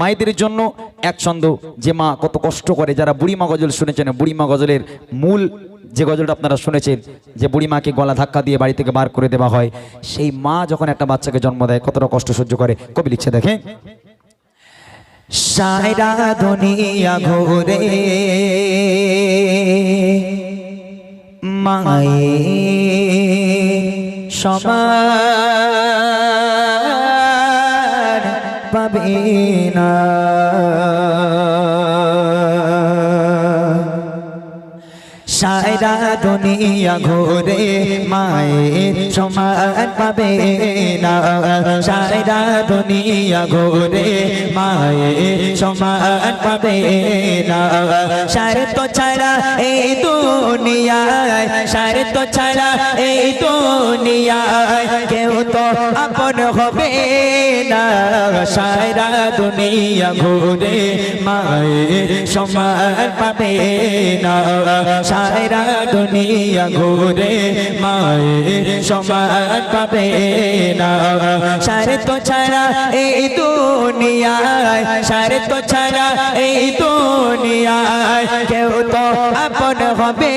মায়েদের জন্য এক ছন্দ। যে মা কত কষ্ট করে, যারা বুড়িমা গজল শুনেছেন, বুড়িমা গজলের মূল যে গজলটা আপনারা শুনেছেন, যে বুড়িমাকে গলা ধাক্কা দিয়ে বাড়ি থেকে বার করে দেওয়া হয়, সেই মা যখন একটা বাচ্চাকে জন্ম দেয়, কতটা কষ্ট সহ্য করে, কবি লিখছে দেখে সায়রা মায়ে সমান পাবে না সায়রা দুনিয়া ঘুরে মায়ের সমান পাবে না সায়রা দুনিয়া ঘুরে মায়ের সমান পাবে না সার তো ছাড়া এই দুনিয়ায়, সার তো ছাড়া এই দুনিয়ায় কেউ তো আপন হবে না। সায়রা দুনিয়া ঘুরে মায়ের সমান পাবে না। সায়রা দুনিয়া ঘুরে মায়ের সমান পাবে না। সারে তো ছাড়া এই দুনিয়ায়, সারে তো ছাড়া এই দুনিয়ায় কেউ তো আপন হবে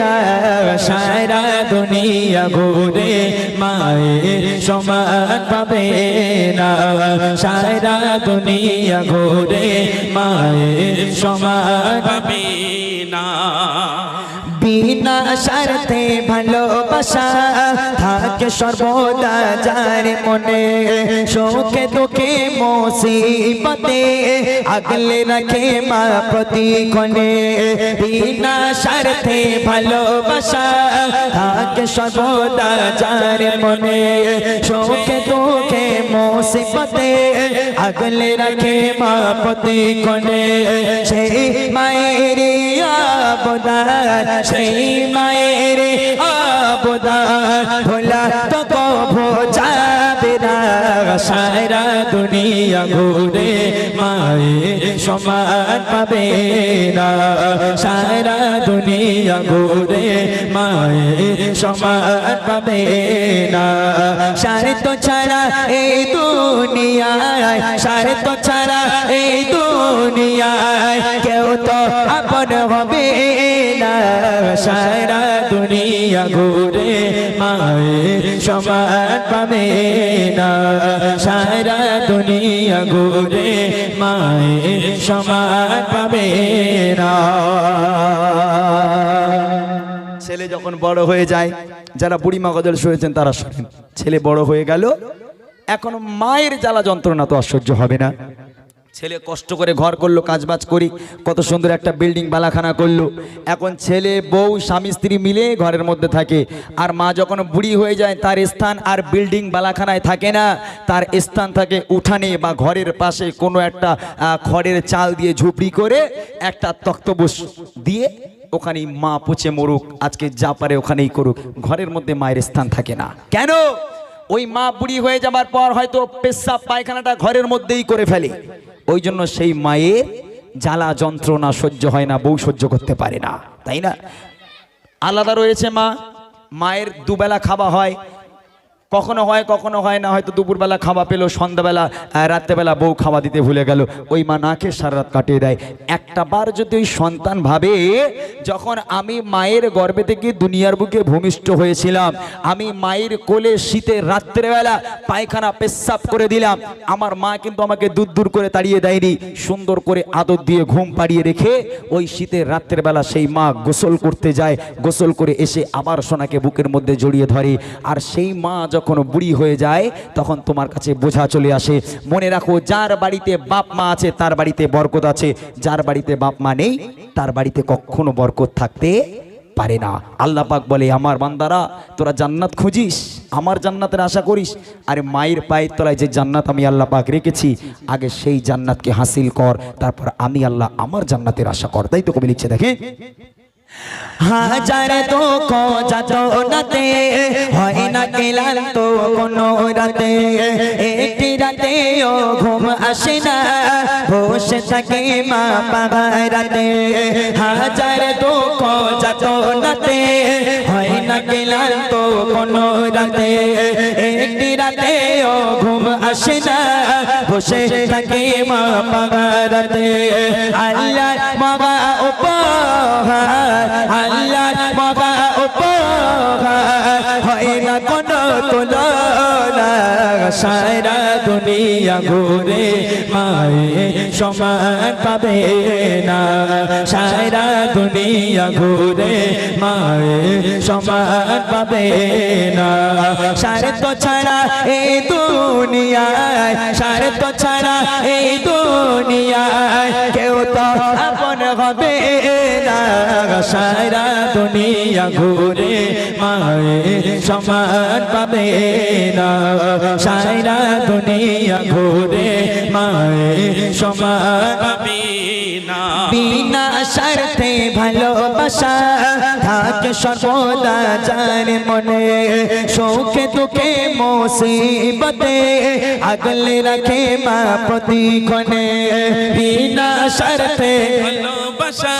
না সারা দুনিয়া ঘুরে মায়ের সমান পাবে না। সারা দুনিয়া ঘুরে মায়ের সমান পাবে না। বিনা স্বার্থে ভালোবাসা। থাকে সর্বদা যার মনে শোকে দুঃখে মুসিবতে। আগলে রাখে মা প্রতিক্ষণে। বিনা স্বার্থে ভালোবাসা। থাকে সর্বদা যার মনে শোকে দুঃখে মুসিবতে আগলে রাখে মা প্রতিক্ষণে সেই মায়ের আবদার সেই মায়ের আবদার ভোলা তো কবো যাবে না সারা দুনিয়া ঘুরে মায়ের সমান পাবে না। সারা দুনিয়া ঘুরে মায়ের সমান পাবে না। সারে তো ছাড়া এই দুনিয়ায় সারে তো ছাড়া এই দুনিয়ায় কেউ তো আপন হবে না। সারা দুনিয়া ঘুরে মায়ের সমান পাবে না। সারা দুনিয়া ঘুরে মায়ের সমান পাবে না। ছেলে যখন বড় হয়ে যায়, যারা বুড়িমা গজল শুয়েছেন তারা শোনেন। ছেলে বড় হয়ে গেল, এখন মায়ের জ্বালা যন্ত্রণা তো আশ্চর্য হবে না। ছেলে কষ্ট করে ঘর করল, কাজবাজ করি, কত সুন্দর একটা বিল্ডিং বালাখানা করল। এখন ছেলে, বউ, স্বামী, স্ত্রী মিলে ঘরের মধ্যে থাকে। আর মা যখন বুড়ি হয়ে যায়, তার স্থান আর বিল্ডিং বালাখানায় থাকে না। তার স্থান থাকে উঠানে বা ঘরের পাশে কোনো একটা খড়ের চাল দিয়ে ঝুপড়ি করে একটা তক্তবুস দিয়ে ওখানেই মা পচে মরুক। আজকে যা পারে ওখানেই করুক। ঘরের মধ্যে মায়ের স্থান থাকে না। কেন? ওই মা বুড়ি হয়ে যাবার পর হয়তো পেশাব পায়খানাটা ঘরের মধ্যেই করে ফেলে। ওই জন্য সেই মায়ের জ্বালা যন্ত্রণা সহ্য হয় না, বউ সহ্য করতে পারে না। তাই না? আলাদা রয়েছে মা। মায়ের দুবেলা খাওয়া হয় কখনো হয় কখনো হয় না, হয়তো দুপুরবেলা খাওয়া পেল, সন্ধ্যাবেলা রাত্রেবেলা বউ খাওয়া দিতে ভুলে গেল, ওই মা না খেয়ে সারা রাত কাটিয়ে দেয়। একটা বার যদি ওই সন্তান ভাবে, যখন আমি মায়ের গর্ভে থেকে দুনিয়ার বুকে ভূমিষ্ঠ হয়েছিলাম, আমি মায়ের কোলে শীতের রাত্রেবেলা পায়খানা পেশাব করে দিলাম, আমার মা কিন্তু আমাকে দূর দূর করে তাড়িয়ে দেয়নি, সুন্দর করে আদর দিয়ে ঘুম পাড়িয়ে রেখে ওই শীতের রাত্রের বেলা সেই মা গোসল করতে যায়, গোসল করে এসে আবার সোনাকে বুকের মধ্যে জড়িয়ে ধরে, আর সেই মা যখন বুড়ি হয়ে যায়, তখন তোমার কাছে বোঝা চলে আসে। মনে রাখো, যার বাড়িতে বাপ মা আছে, তার বাড়িতে বরকত আছে। যার বাড়িতে বাপ মা নেই, তার বাড়িতে কখনো বরকত থাকতে পারে না। আল্লাহ পাক বলে, আমার বান্দারা, তোরা জান্নাত খুঁজিস, আমার জান্নাতের আশা করিস। আরে মায়ের পায়ের তলায় যে জান্নাত আমি আল্লাহ পাক রেখেছি, আগে সেই জান্নাতকে হাসিল কর, তারপর আমি আল্লাহ আমার জান্নাতের আশা কর। তাই তো কবি লিখছে দেখে হাজার দুঃখ যাতনাতে হয় না কেলাল তো কোনো রাতে। একটি রাতে ও ঘুম আসে না, বসে থাকে মা বাবার রাতে। হাজার দুঃখ যাতনাতে হয় না গেলাম তো কোনো রাতে। একটি রাতে ও ঘুম আসে না বসে থাকে মা পাগারাতে আল্লাহ মাগা উপহার, আল্লাহ মাগা উপহার, হয় না কোনো তুলনা। সারা দুনিয়া ঘুরে মায়ে সমান পাবে না। সারা দুনিয়া ঘুরে মায়ে সমান পাবে না। সারে তো ছাড়া এই দুনিয়ায় সারে তো ছাড়া এই দুনিয়ায় কেউ তো আপন হবে না। সারা দুনিয়া ঘুরে মায়ে সমান পাবে না। সারা দুনিয়া ঘুরে মায়ে সমান বিনা স্বার্থে ভালোবাসা থাকে সর্বদা যার মনে। শোকে দুঃখে মুসিবতে আগলে রাখে মা প্রতিক্ষণে। বিনা স্বার্থে ভালোবাসা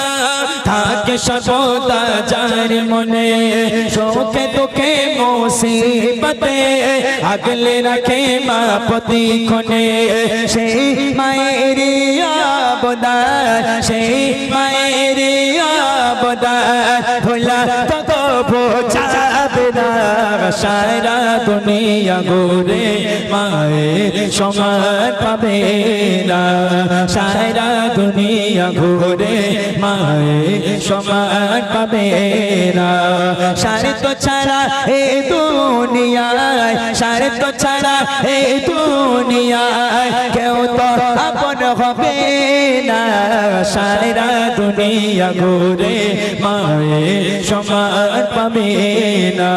থাকে সর্বদা যার মনে। শোকে দুঃখে মুসিবতে আগলে রাখে মা প্রতিক্ষণে। সেই মায়ের আবদার সেই মায়ের আবদার ভোলা তত বোঝাবে না। সারা দুনিয়া ঘুরে মায়ের সমান পাবে না। সারা দুনিয়া ঘুরে মায়ের সমান পাবে না। সারে তো ছাড়া এ দুনিয়ায় সারে তো ছাড়া এ দুনিয়ায় তো আপন হবে না। সারা দুনিয়া ঘুরে মায়ের সমান পাবে না।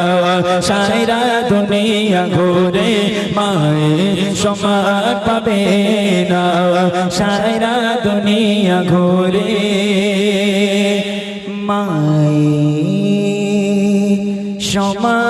সারা দুনিয়া ঘুরে মায়ের সমান পাবে না। সারা দুনিয়া ঘুরে মায়ের সমান